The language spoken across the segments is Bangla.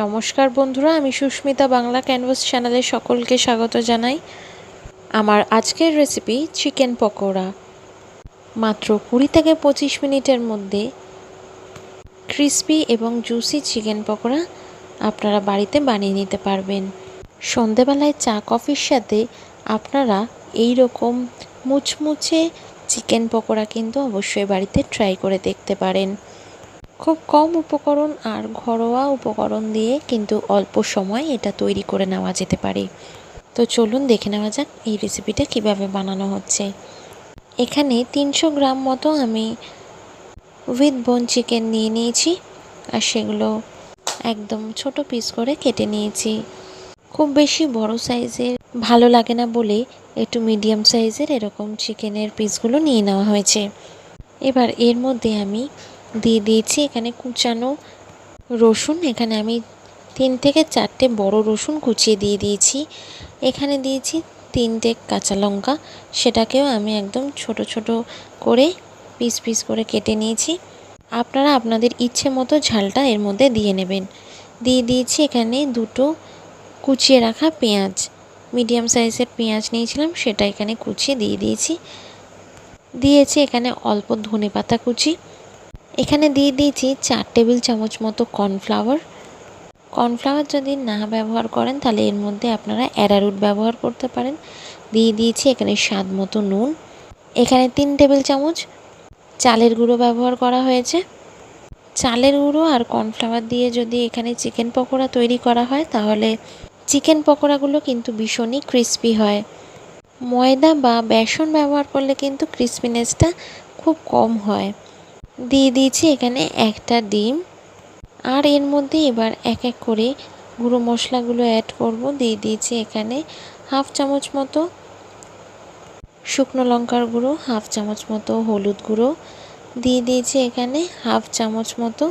নমস্কার বন্ধুরা, আমি সুস্মিতা বাংলা ক্যানভাস চ্যানেলে সকলকে স্বাগত জানাই। আমার আজকের রেসিপি চিকেন পকোড়া। মাত্র কুড়ি থেকে পঁচিশ মিনিটের মধ্যে ক্রিস্পি এবং জুসি চিকেন পকোড়া আপনারা বাড়িতে বানিয়ে নিতে পারবেন। সন্ধেবেলায় চা কফির সাথে আপনারা এই রকম মুচমুচে চিকেন পকোড়া কিন্তু অবশ্যই বাড়িতে ট্রাই করে দেখতে পারেন। খুব কম উপকরণ আর ঘরোয়া উপকরণ দিয়ে কিন্তু অল্প সময় এটা তৈরি করে নেওয়া যেতে পারে। তো চলুন দেখে নেওয়া যাক এই রেসিপিটা কীভাবে বানানো হচ্ছে। এখানে তিনশো গ্রাম মতো আমি উইথ বোন চিকেন নিয়ে নিয়েছি আর সেগুলো একদম ছোট পিস করে কেটে নিয়েছি। খুব বেশি বড় সাইজের ভালো লাগে না বলে একটু মিডিয়াম সাইজের এরকম চিকেনের পিসগুলো নিয়ে নেওয়া হয়েছে। এবার এর মধ্যে আমি দিয়ে দিয়েছি। এখানে কুচানো রসুন। এখানে আমি তিন থেকে চারটে বড় রসুন কুচিয়ে দিয়ে দিয়েছি। এখানে দিয়েছি তিনটে কাঁচা লঙ্কা। সেটাকেও আমি একদম ছোট ছোট করে পিস পিস করে কেটে নিয়েছি। আপনারা আপনাদের ইচ্ছে মতো ঝালটা এর মধ্যে দিয়ে নেবেন। দিয়ে দিয়েছি এখানে দুটো কুচিয়ে রাখা পেঁয়াজ। মিডিয়াম সাইজের পেঁয়াজ নিয়েছিলাম, সেটা এখানে কুচিয়ে দিয়ে দিয়েছি। দিয়েছি এখানে অল্প ধনে পাতা কুচি। এখানে দিয়ে দিয়েছি চার টেবিল চামচ মতো কর্নফ্লাওয়ার। কর্নফ্লাওয়ার যদি না ব্যবহার করেন, তাহলে এর মধ্যে আপনারা অ্যারারুট ব্যবহার করতে পারেন। দিয়ে দিয়েছি এখানে স্বাদ মতো নুন। এখানে তিন টেবিল চামচ চালের গুঁড়ো ব্যবহার করা হয়েছে। চালের গুঁড়ো আর কর্নফ্লাওয়ার দিয়ে যদি এখানে চিকেন পকোড়া তৈরি করা হয়, তাহলে চিকেন পকোড়াগুলো কিন্তু ভীষণই ক্রিস্পি হয়। ময়দা বা বেসন ব্যবহার করলে কিন্তু ক্রিস্পিনেসটা খুব কম হয়। দিয়ে দিয়েছি এখানে একটা ডিম। আর এর মধ্যে এবার এক এক করে গুঁড়ো মশলাগুলো অ্যাড করব। দিয়ে দিয়েছি এখানে হাফ চামচ মতো শুকনো লঙ্কার গুঁড়ো, হাফ চামচ মতো হলুদ গুঁড়ো। দিয়ে দিয়েছি এখানে হাফ চামচ মতো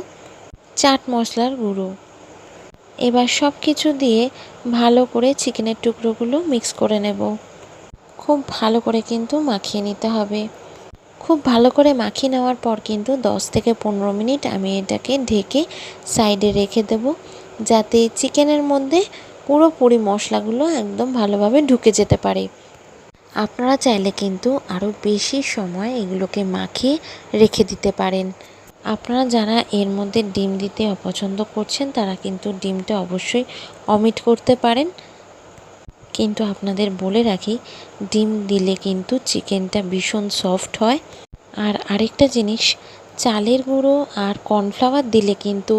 চাট মশলার গুঁড়ো। এবার সব কিছু দিয়ে ভালো করে চিকেনের টুকরোগুলো মিক্স করে নেব। খুব ভালো করে কিন্তু মাখিয়ে নিতে হবে। খুব ভালো করে মাখিয়ে নেওয়ার পর কিন্তু 10 থেকে পনেরো মিনিট আমি এটাকে ঢেকে সাইডে রেখে দেব, যাতে চিকেনের মধ্যে পুরোপুরি মশলাগুলো একদম ভালোভাবে ঢুকে যেতে পারে। আপনারা চাইলে কিন্তু আরও বেশি সময় এগুলোকে মাখিয়ে রেখে দিতে পারেন। আপনারা যারা এর মধ্যে ডিম দিতে অপছন্দ করছেন, তারা কিন্তু ডিমটা অবশ্যই অমিট করতে পারেন। কিন্তু আপনাদের বলে রাখি, ডিম দিলে কিন্তু চিকেনটা ভীষণ সফট হয়। আর আরেকটা জিনিস, চালের গুঁড়ো আর কর্নফ্লাওয়ার দিলে কিন্তু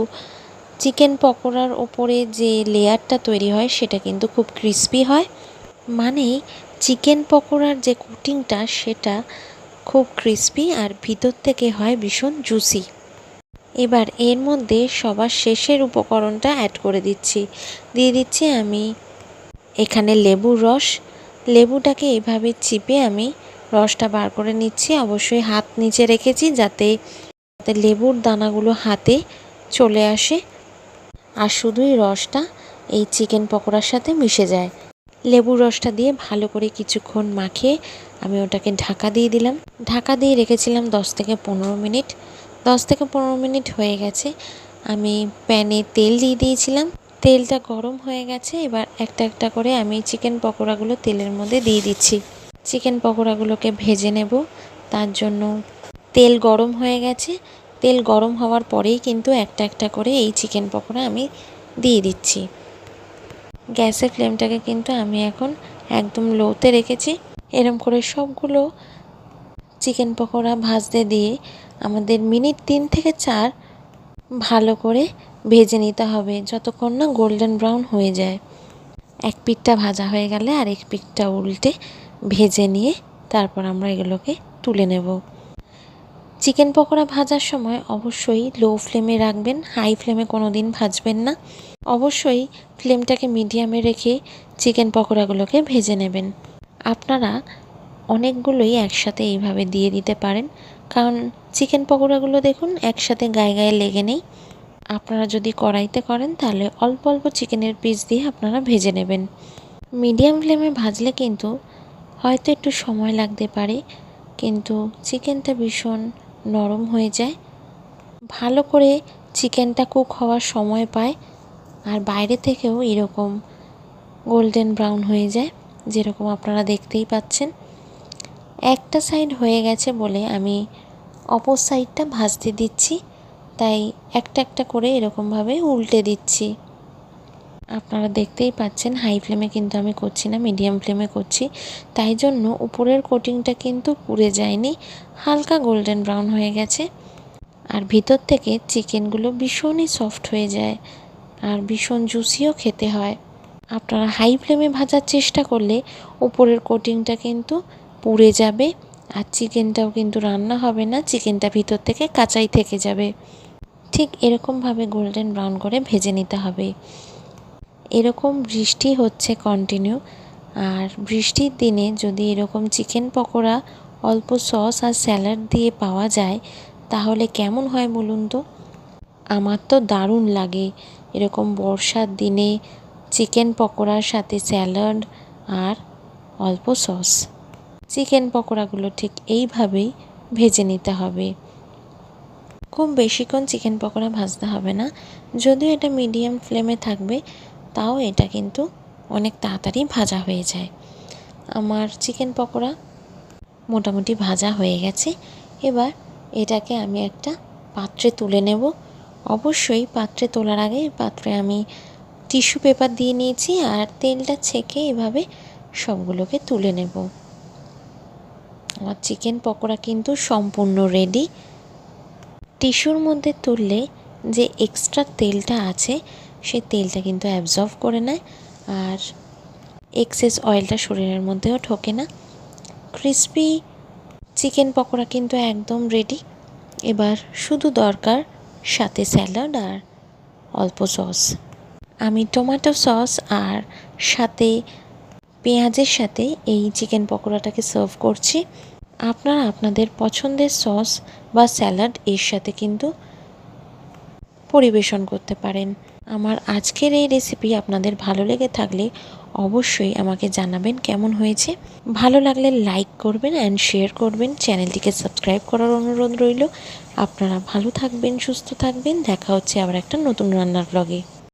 চিকেন পকোড়ার ওপরে যে লেয়ারটা তৈরি হয়, সেটা কিন্তু খুব ক্রিস্পি হয়। মানে চিকেন পকোড়ার যে কুটিংটা সেটা খুব ক্রিস্পি আর ভিতর থেকে হয় ভীষণ জুসি এবার এর মধ্যে সবার শেষের উপকরণটা অ্যাড করে দিচ্ছি। দিয়ে দিচ্ছি আমি এখানে লেবুর রস। লেবুটাকে এভাবে চিপে আমি রসটা বার করে নিচ্ছি। অবশ্যই হাত নিচে রেখেছি যাতে যাতে লেবুর দানাগুলো হাতে চলে আসে আর শুধুই রসটা এই চিকেন পকোড়ার সাথে মিশে যায়। লেবুর রসটা দিয়ে ভালো করে কিছুক্ষণ মাখিয়ে আমি ওটাকে ঢাকা দিয়ে দিলাম। ঢাকা দিয়ে রেখেছিলাম দশ থেকে পনেরো মিনিট। দশ থেকে পনেরো মিনিট হয়ে গেছে। আমি প্যানে তেল দিয়ে দিয়েছিলাম। তেলটা গরম হয়ে গেছে, এবার একটা একটা করে আমি চিকেন পকোড়াগুলো তেলের মধ্যে দিয়ে দিচ্ছি। চিকেন পকোড়াগুলোকে ভেজে নেব। তার জন্য তেল গরম হয়ে গেছে। তেল গরম হওয়ার পরেই কিন্তু একটা একটা করে এই চিকেন পকোড়া আমি দিয়ে দিচ্ছি। গ্যাসের ফ্লেমটাকে কিন্তু আমি এখন একদম লোতে রেখেছি। এরম করে সবগুলো চিকেন পকোড়া ভাজতে দিয়ে আমাদের মিনিট তিন থেকে চার ভালো করে ভেজে নিতে হবে যতক্ষণ না গোল্ডেন ব্রাউন হয়ে যায়। এক পিঠটা ভাজা হয়ে গেলে আর এক পিঠটা উল্টে ভেজে নিয়ে তারপর আমরা এগুলোকে তুলে নেব। চিকেন পকোড়া ভাজার সময় অবশ্যই লো ফ্লেমে রাখবেন হাই ফ্লেমে কোনো দিন ভাজবেন না। অবশ্যই ফ্লেমটাকে মিডিয়ামে রেখে চিকেন পকোড়াগুলোকে ভেজে নেবেন। আপনারা অনেকগুলোই একসাথে এইভাবে দিয়ে দিতে পারেন, কারণ চিকেন পকোড়াগুলো দেখুন একসাথে গায়ে গায়ে লেগে নেই। আপনারা যদি কড়াইতে করেন, তাহলে অল্প অল্প চিকেনের পিস দিয়ে আপনারা ভেজে নেবেন। মিডিয়াম ফ্লেমে ভাজলে কিন্তু হয়তো একটু সময় লাগতে পারে, কিন্তু চিকেনটা ভীষণ নরম হয়ে যায়। ভালো করে চিকেনটা কুক হওয়ার সময় পায়, আর বাইরে থেকেও এরকম গোল্ডেন ব্রাউন হয়ে যায়, যেরকম আপনারা দেখতেই পাচ্ছেন। একটা সাইড হয়ে গেছে বলে আমি অপর সাইডটা ভাজতে দিচ্ছি। তাই একটা একটা করে এরকমভাবে উল্টে দিচ্ছি। আপনারা দেখতেই পাচ্ছেন হাই ফ্লেমে কিন্তু আমি করছি না মিডিয়াম ফ্লেমে করছি। তাই জন্য উপরের কোটিংটা কিন্তু পুড়ে যায়নি, হালকা গোল্ডেন ব্রাউন হয়ে গেছে। আর ভিতর থেকে চিকেনগুলো ভীষণই সফট হয়ে যায় আর ভীষণ জুসিও খেতে হয়। আপনারা হাই ফ্লেমে ভাজার চেষ্টা করলে উপরের কোটিংটা কিন্তু পুড়ে যাবে। আর চিকেনটাও কিন্তু রান্না হবে না, চিকেনটা ভিতর থেকে কাঁচাই থেকে যাবে। ঠিক এরকমভাবে গোল্ডেন ব্রাউন করে ভেজে নিতে হবে। এরকম বৃষ্টি হচ্ছে কন্টিনিউ আর বৃষ্টির দিনে যদি এরকম চিকেন পকোড়া অল্প সস আর স্যালাড দিয়ে পাওয়া যায়, তাহলে কেমন হয় বলুন তো? আমার তো দারুণ লাগে এরকম বর্ষার দিনে চিকেন পকোড়ার সাথে স্যালাড আর অল্প সস। চিকেন পকোড়াগুলো ঠিক এইভাবেই ভেজে নিতে হবে। খুব বেশিক্ষণ চিকেন পকোড়া ভাজতে হবে না। যদিও এটা মিডিয়াম ফ্লেমে থাকবে, তাও এটা কিন্তু অনেক তাড়াতাড়ি ভাজা হয়ে যায়। আমার চিকেন পকোড়া মোটামুটি ভাজা হয়ে গেছে। এবার এটাকে আমি একটা পাত্রে তুলে নেব। অবশ্যই পাত্রে তোলার আগে পাত্রে আমি টিস্যু পেপার দিয়ে নিয়েছি আর তেলটা ছেঁকে এভাবে সবগুলোকে তুলে নেব। আমার চিকেন পকোড়া কিন্তু সম্পূর্ণ রেডি টিস্যুর মধ্যে তুললে যে এক্সট্রা তেলটা আছে সেই তেলটা কিন্তু অ্যাবজর্ব করে নেয়। আর এক্সেস অয়েলটা শরীরের মধ্যেও ঢোকে না। ক্রিসপি চিকেন পকোড়া কিন্তু একদম রেডি এবার শুধু দরকার সাথে স্যালাড আর অল্প সস আমি টমেটো সস আর সাথে পেঁয়াজের সাথে এই চিকেন পকোড়াটাকে সার্ভ করছি। আপনারা আপনাদের পছন্দের সস বা স্যালাড এর সাথে কিন্তু পরিবেশন করতে পারেন। আমার আজকের এই রেসিপি আপনাদের ভালো লেগে থাকলে অবশ্যই আমাকে জানাবেন কেমন হয়েছে। ভালো লাগলে লাইক করবেন অ্যান্ড শেয়ার করবেন। চ্যানেলটিকে সাবস্ক্রাইব করার অনুরোধ রইল। আপনারা ভালো থাকবেন, সুস্থ থাকবেন। দেখা হচ্ছে আবার একটা নতুন রান্নার ব্লগে